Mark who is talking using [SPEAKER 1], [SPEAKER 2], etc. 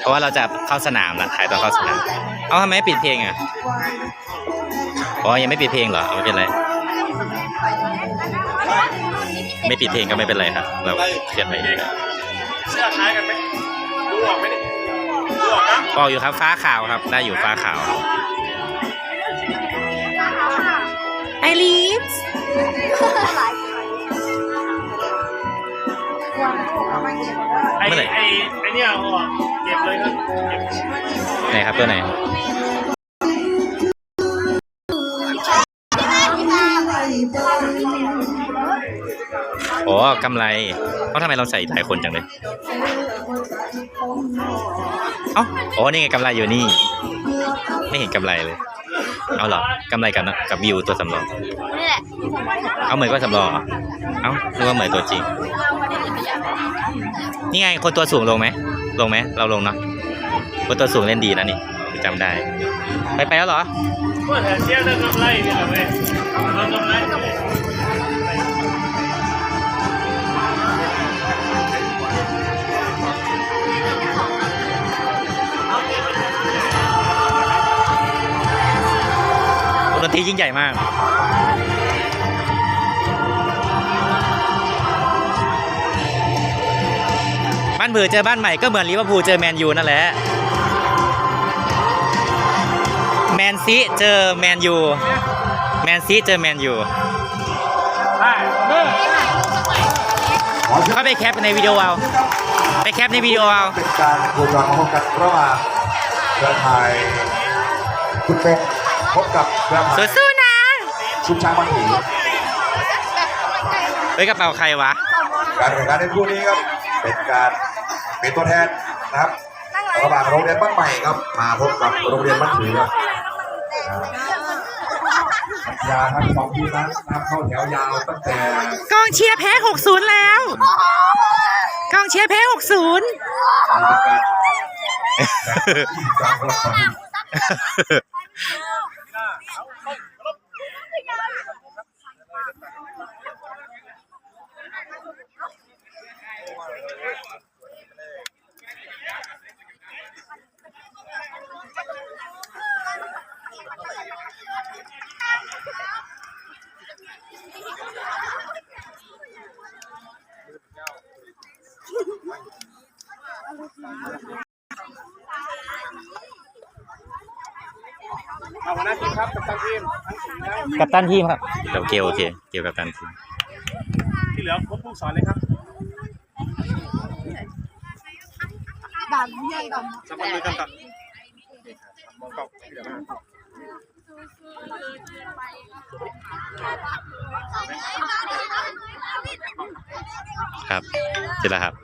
[SPEAKER 1] เพราะว่าเราจะเข้าสนามละถ่ายตอนเข้าสนาม เอาทำไมไม่ปิดเพลงอะอ๋อยังไม่ปิดเพลงเหรอเอาไม่เป็นไร ไม่ปิดเพลงก็ไม่เป็นไรครับ เราเคลื่อนไปเรื่อย
[SPEAKER 2] เสื้อคล้ายกันไหมดูออกไหมนี่ดูออกนะ
[SPEAKER 1] ๆบอกอยู่ครับฟ้าขาวครับ ได้อยู่ฟ้าขาวไอรีฟ เมื่อไหร่
[SPEAKER 2] ไอ้ไอ้เนี่ยเอาออกเก็บเลยครับเก็บ
[SPEAKER 1] ไหนครับตัวไหนโอ้กำไรเอ้าทำไมเราใส่หลายคนจังเลย เอ้าโอ้นี่ไงกำไรอยู่นี่ ไม่เห็นกำไรเลย เอาเหรอกำไรกับนะกับวิวตัวสำรอง
[SPEAKER 3] นี่แหละ
[SPEAKER 1] เอาเหมือนก็สำรองเหรอเอ้านึกว่าเหมือนตัวจริง นี่ไงคนตัวสูงลงไหมลงไหมเราลงเนาะคนตัวสูงเล่นดีนะนี่จำได้ ไปไปแล้วเหรอ
[SPEAKER 2] ก็แถมเที่ยวเรื่องกำไรนี่แหละเว้ยเรื่องกำไรนี่แหละ
[SPEAKER 1] ดนตรียิ่งใหญ่มากานเบือเจอบ้านใหม่ก็เหมือนลิเวอร์พูลเจอแมนยูนั่นแหละ แมนซีเจอแมนยู แมนซีเจอแมนยู
[SPEAKER 2] ได้เมื่อ
[SPEAKER 1] เข้าไปแคปในวิดีโอเอา ไปแคปในวิดีโอเอา
[SPEAKER 4] เป็นการโคจรมาพบกันระหว่างเครือข่ายคุณเป็กพบกับเครือข่าย
[SPEAKER 1] สู้ๆนะ
[SPEAKER 4] ชุมช้างมันถี
[SPEAKER 1] เฮ้ยกระเป๋าใครวะ
[SPEAKER 4] การแข่งขันในคู่นี้ครับ เป็นการ เป็นตัวแทนนะครับระหว่างโรงเรียนบ้านใหม่ครับ มาพบกับโรงเรียนบ้านถือครับนักกีฬาทั้งสองทีมนั้นนะครับเข้าแถวยาวตั้งแต่
[SPEAKER 1] กองเชียร์แพ้ 60 แล้ว กองเชียร์แพ้ 60
[SPEAKER 4] ที่กลางรถไฟ
[SPEAKER 2] เอาหัวหน้าทีมครับกับตันทีมทั้งสี่นะ
[SPEAKER 1] กับตันทีมครับ โอเคโอเค เกี่ยวกับตันทีม
[SPEAKER 2] ที่เหลือครบผู้สอนเลยครับ
[SPEAKER 3] ด่านใหญ่ด่าน
[SPEAKER 2] สมัครมือกำกับมองกอบที่เหลือมา
[SPEAKER 1] ครับเสร็จแล้วครับ